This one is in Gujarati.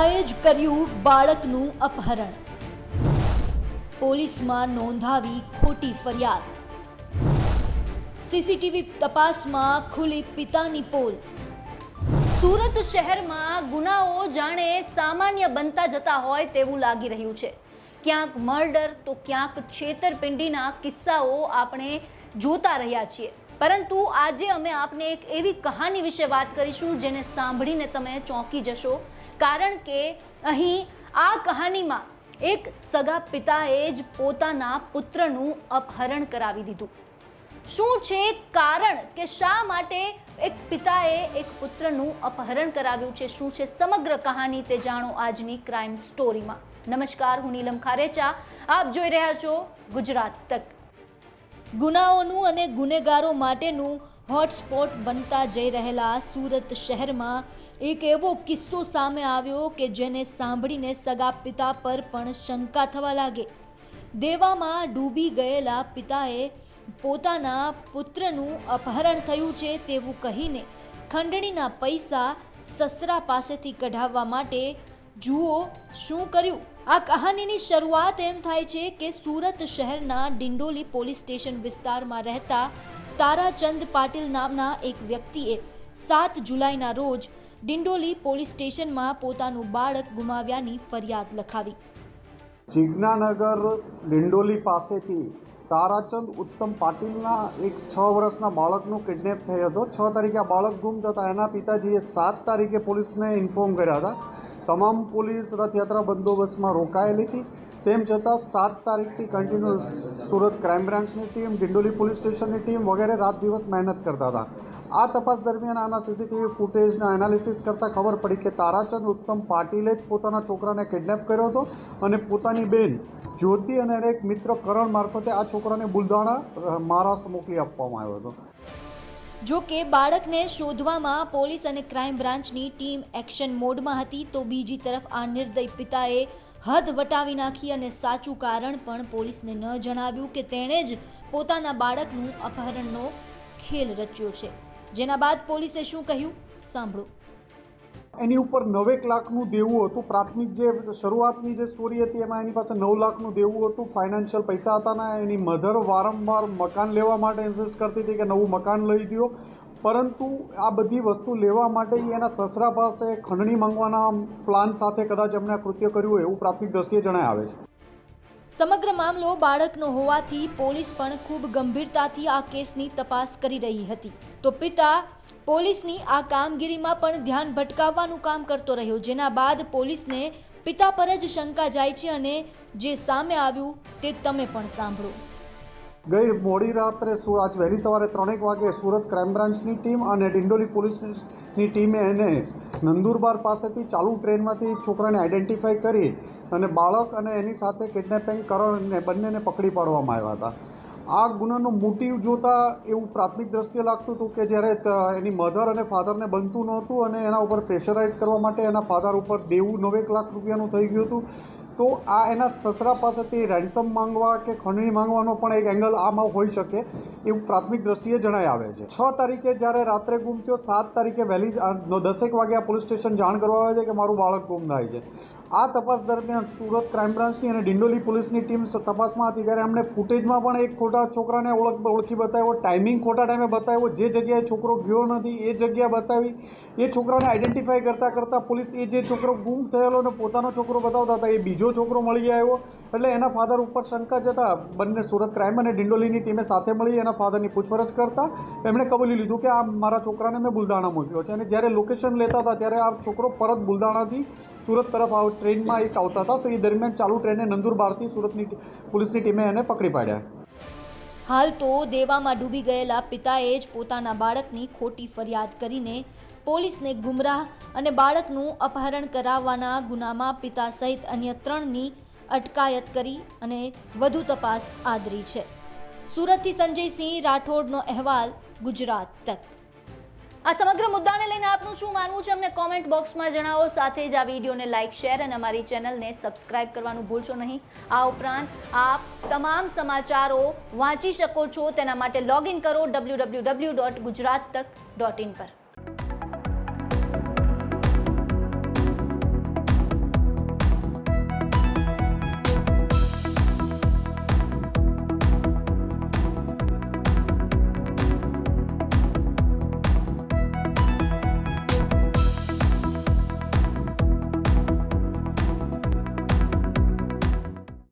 પિતાએ જ કર્યું બાળકનું અપહરણ. પોલીસમાં નોંધાવી ખોટી ફરિયાદ. સીસીટીવી તપાસમાં ખુલી પિતાની પોલ. સુરત શહેરમાં ગુનાઓ જાણે સામાન્ય બનતા જતા હોય તેવું લાગી રહ્યું છે. ક્યાંક મર્ડર તો ક્યાંક છેતરપિંડીના કિસ્સાઓ આપણે જોતા રહ્યા છીએ. પરંતુ આજે અમે આપને એક એવી કહાની વિશે વાત કરીશું જેને સાંભળીને તમે ચોંકી જશો. કારણ કે અહીં આ કહાનીમાં એક સગા પિતાએ જ પોતાના પુત્રનું અપહરણ કરાવી દીધું. શું છે કારણ કે શા માટે એક પિતાએ એક પુત્રનું અપહરણ કરાવ્યું છે? શું છે સમગ્ર કહાની તે જાણો આજની ક્રાઇમ સ્ટોરીમાં નમસ્કાર, હું નીલમ ખારેચા. આપ જોઈ રહ્યા છો ગુજરાત તક. ગુનાઓનું અને ગુનેગારો માટેનું હોટસ્પોટ બનતા જઈ રહેલા સુરત શહેરમાં એક એવો કિસ્સો સામે આવ્યો કે જેને સાંભળીને સગા પિતા પર પણ શંકા થવા લાગે. દેવામાં ડૂબી ગયેલા પિતાએ પોતાના પુત્રનું અપહરણ થયું છે તેવું કહીને ખંડણીના પૈસા સસરા પાસેથી કઢાવવા માટે, જુઓ શું કર્યું. આ કહાનીની શરૂઆત એમ થાય છે કે સુરત શહેરના ડિંડોલી પોલીસ સ્ટેશન વિસ્તારમાં રહેતા તારાચંદ પાટીલ નામના એક વ્યક્તિએ સાત જુલાઈના રોજ ડિંડોલી પોલીસ સ્ટેશનમાં પોતાનું બાળક ગુમાવ્યાની ફરિયાદ લખાવી. જિજ્ઞાનગર ડિંડોલી પાસેથી તારાચંદ ઉત્તમ પાટીલના એક છ વર્ષના બાળકનું કિડનેપ થયો હતો. છ તારીખે આ બાળક ગુમ થતા એના પિતાજીએ સાત તારીખે પોલીસને ઇન્ફોર્મ કર્યા હતા. તમામ પોલીસ રથયાત્રા બંદોબસ્તમાં રોકાયેલી હતી. તેમ છતાં સાત તારીખથી કન્ટિન્યુ સુરત ક્રાઇમ બ્રાન્ચની ટીમ ડિંડોલી પોલીસ સ્ટેશનની ટીમ વગેરે રાત દિવસ મહેનત કરતા હતા. આ તપાસ દરમિયાન આના સીસીટીવી ફૂટેજના એનાલિસિસ કરતાં ખબર પડી કે તારાચંદ ઉત્તમ પાટીલે જ પોતાના છોકરાને કિડનેપ કર્યો હતો અને પોતાની બેન જ્યોતિ અને એક મિત્ર કરણ મારફતે આ છોકરાને બુલદાણા મહારાષ્ટ્ર મોકલી આપવામાં આવ્યો હતો. જો કે બાળકને શોધવામાં પોલીસ અને ક્રાઇમ બ્રાન્ચની ટીમ એક્શન મોડમાં હતી, તો બીજી તરફ આ નિર્દય પિતાએ હદ વટાવી નાખી અને સાચું કારણ પણ પોલીસને ન જણાવ્યું કે તેણે જ પોતાના બાળકનું અપહરણનો ખેલ રચ્યો છે. જેના બાદ પોલીસે શું કહ્યું? સાંભળો. એની ઉપર નવેક લાખનું દેવું હતું. પ્રાથમિક જે શરૂઆતની જે સ્ટોરી હતી એમાં એની પાસે નવ લાખનું દેવું હતું. ફાઇનાન્શિયલ પૈસા હતા ને એની મધર વારંવાર મકાન લેવા માટે ઇન્સિસ્ટ કરતી હતી કે નવું મકાન લઈ દો પરંતુ આ બધી વસ્તુ લેવા માટે એના સસરા પાસે ખંડણી માંગવાના પ્લાન સાથે કદાચ એમણે આ કૃત્ય કર્યું એવું પ્રાથમિક દ્રષ્ટિએ જણાય આવે છે. સમગ્ર મામલો બાળકનો હોવાથી પોલીસ પણ ખૂબ ગંભીરતાથી આ કેસની તપાસ કરી રહી હતી. તો પિતા પોલીસની આ કામગીરીમાં પણ ધ્યાન ભટકાવવાનું કામ કરતો રહ્યો. જેના બાદ પોલીસને પિતા પર જ શંકા જાય છે અને જે સામે આવ્યું તે તમે પણ સાંભળો. ગઈ મોડી રાત્રે આજ વહેલી સવારે ત્રણેક વાગે સુરત ક્રાઇમ બ્રાન્ચની ટીમ અને ડિંડોલી પોલીસની ટીમે એને નંદુરબાર પાસેથી ચાલુ ટ્રેનમાંથી છોકરાને આઈડેન્ટિફાઈ કરી અને બાળક અને એની સાથે કિડનેપિંગ કરણને બંનેને પકડી પાડવામાં આવ્યા હતા. આ ગુનાનો મોટિવ જોતા એવું પ્રાથમિક દ્રષ્ટિએ લાગતું હતું કે જ્યારે એની મધર અને ફાધરને બનતું નહોતું અને એના ઉપર પ્રેશરાઇઝ કરવા માટે એના ફાધર ઉપર દેવું નવેક લાખ રૂપિયાનું થઈ ગયું હતું. તો આ એના સસરા પાસેથી રેન્સમ માંગવા કે ખંડણી માંગવાનો પણ એક એંગલ આમાં હોઈ શકે એવું પ્રાથમિક દ્રષ્ટિએ જણાઈ આવે છે. છ તારીખે જ્યારે રાત્રે ગુમ થયો, સાત તારીખે વહેલી દસેક વાગે આ પોલીસ સ્ટેશન જાણ કરવા આવે છે કે મારું બાળક ગુમ થાય છે. આ તપાસ દરમિયાન સુરત ક્રાઇમ બ્રાન્ચની અને ડિંડોલી પોલીસની ટીમ તપાસમાં હતી ત્યારે એમણે ફૂટેજમાં પણ એક ખોટા છોકરાને ઓળખ ઓળખી બતાવ્યો. ટાઈમિંગ ખોટા ટાઈમે બતાવ્યો. જે જગ્યાએ છોકરો ગયો નથી, એ જગ્યા બતાવી. એ છોકરાને આઈડેન્ટિફાઈ કરતાં કરતાં પોલીસ એ જે છોકરો ગુમ થયેલો અને પોતાનો છોકરો બતાવતા હતા, એ બીજો છોકરો મળી આવ્યો. એટલે એના ફાધર ઉપર શંકા જતા બંને સુરત ક્રાઇમ અને ડિંડોલીની ટીમે સાથે મળી એના ફાધરની પૂછપરછ કરતા એમણે કબૂલી લીધું કે આ મારા છોકરાને મેં બુલધાણા મોકલ્યો છે. અને જ્યારે લોકેશન લેતા હતા, ત્યારે આ છોકરો પરત બુલધાણાથી સુરત તરફ આવ ટ્રેનમાં એક આવતા હતા, તો એ દરમિયાન ચાલુ ટ્રેને નંદુરબારથી સુરતની પોલીસની ટીમે એને પકડી પાડ્યા. હાલ તો દેવામાં ડૂબી ગયેલા પિતાએ જ પોતાના બાળકની ખોટી ફરિયાદ કરીને પોલીસને ગુમરાહ અને બાળકનું અપહરણ કરાવવાના ગુનામાં પિતા સહિત અન્ય ત્રણની અટકાયત કરી અને વધુ તપાસ આદરી છે. સુરતથી સંજયસિંહ રાઠોડનો અહેવાલ, ગુજરાત તક. આ સમગ્ર મુદ્દાને લઈને આપનું શું માનવું છે અમને કોમેન્ટ બોક્સમાં જણાવો. સાથે જ આ વિડીયોને લાઇક શેર અને અમારી ચેનલને સબસ્ક્રાઇબ કરવાનું ભૂલશો નહીં. આ ઉપરાંત આપ તમામ સમાચારો વાંચી શકો છો. તેના માટે લોગિન કરો W W W dot Gujarat તક ડોટ ઇન પર.